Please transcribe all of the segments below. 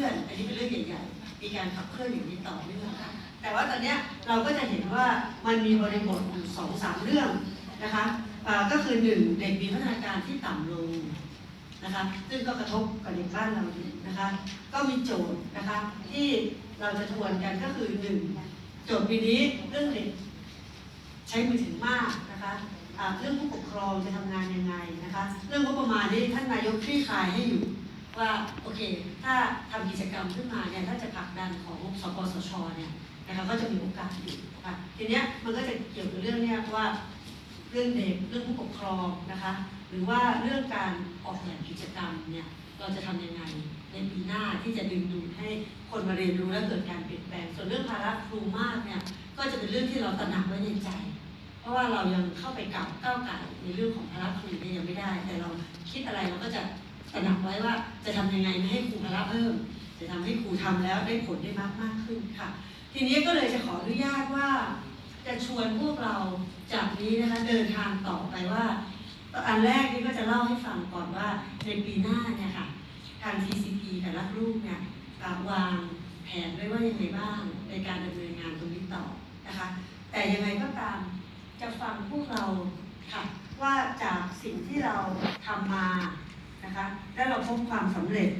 ลื่อนอันนี้เป็นเรื่องใหญ่ๆมีการขับเคลื่อนอย่างนี้ต่อเนื่องค่ะแต่ว่าตอนนี้เราก็จะเห็นว่ามันมีบริบทอยู่สองสามเรื่องนะคะก็คือหนึ่งเด็กมีพัฒนาการที่ต่ำลงนะคะซึ่งก็กระทบกับเด็กบ้านเราอยู่นะคะ ก็มีโจทย์นะคะที่เราจะทวนกันก็คือหนึ่งโจทย์ปีนี้เรื่องเด็กใช้มือถือมากนะคะเรื่องผู้ปกครองจะทำงานยังไงนะคะ เรื่องงบประมาณนี้ท่านนายกคลี่คลายให้อยู่ ว่าโอเค ถ้าทำกิจกรรมขึ้นมาเนี่ยถ้าจะผลักดันของสปสชเนี่ยนะคะก็จะมีโอกาสอยู่นะคะทีเนี้ยมันก็จะเกี่ยวกับเรื่องเนี้ยว่าเรื่องเด็กเรื่องผู้ปกครองนะคะหรือว่าเรื่องการออกแบบกิจกรรมเนี่ยเราจะทำยังไงในปีหน้าที่จะดึงดูดให้คนมาเรียนรู้และเกิดการเปลี่ยนแปลง ส่วนเรื่องภาระครูมากเนี่ยก็จะเป็นเรื่องที่เราตระหนักไว้ในใจ เพราะว่าเรายังเข้าไปกับก้าวไก่ในเรื่องของภาระครูเนี่ยยังไม่ได้ แต่เราคิดอะไรเราก็จะ ตระหนักไว้ว่าจะทำยังไงไม่ให้ครูภาระเพิ่ม จะทำให้ครูทำแล้วได้ผลได้มากมากขึ้นค่ะ ทีนี้ก็เลยจะขออนุญาตว่า จะชวนพวกเราจากนี้นะคะเดินทางต่อไปว่า อันแรกนี่ก็จะเล่าให้ฟังก่อนว่าในปีหน้าเนี่ยค่ะทาง TCP กับรักลูกเนี่ยาวางแผนไว้ว่ายังไงบ้างในการดำเนินงานตรงนี้ต่อนะคะ แต่ยังไงก็ตามจะฟังพวกเราค่ะว่าจากสิ่งที่เราทำมา นะคะและเราพบความสำเร็จ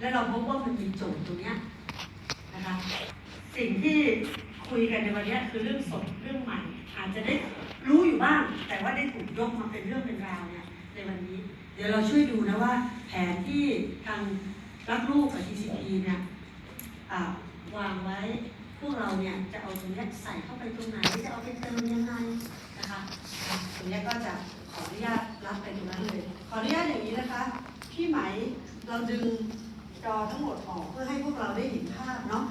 และเราพบว่ามันมีโจทย์ตรงเนี้ยนะคะสิ่งที่คุยกันในวันนี้คือเรื่องสดเรื่องใหม่ อาจจะได้รู้อยู่บ้าง แต่ว่าได้ถูกยกมาเป็นเรื่องเป็นราวเนี่ยในวันนี้ เดี๋ยวเราช่วยดูนะว่า แผนที่ทางรักลูกกับ TCP เนี่ยวางไว้พวกเราเนี่ยจะเอาตรงเนี้ยใส่เข้าไปตรงไหนจะเอาไปเติมยังไงนะคะตรงเนี้ยก็จะขออนุญาตรับไปตรงนั้นเลย ขออนุญาตอย่างนี้นะคะ เราดึงจอทั้งหมดออกเพื่อให้พวกเราได้เห็นภาพเนาะ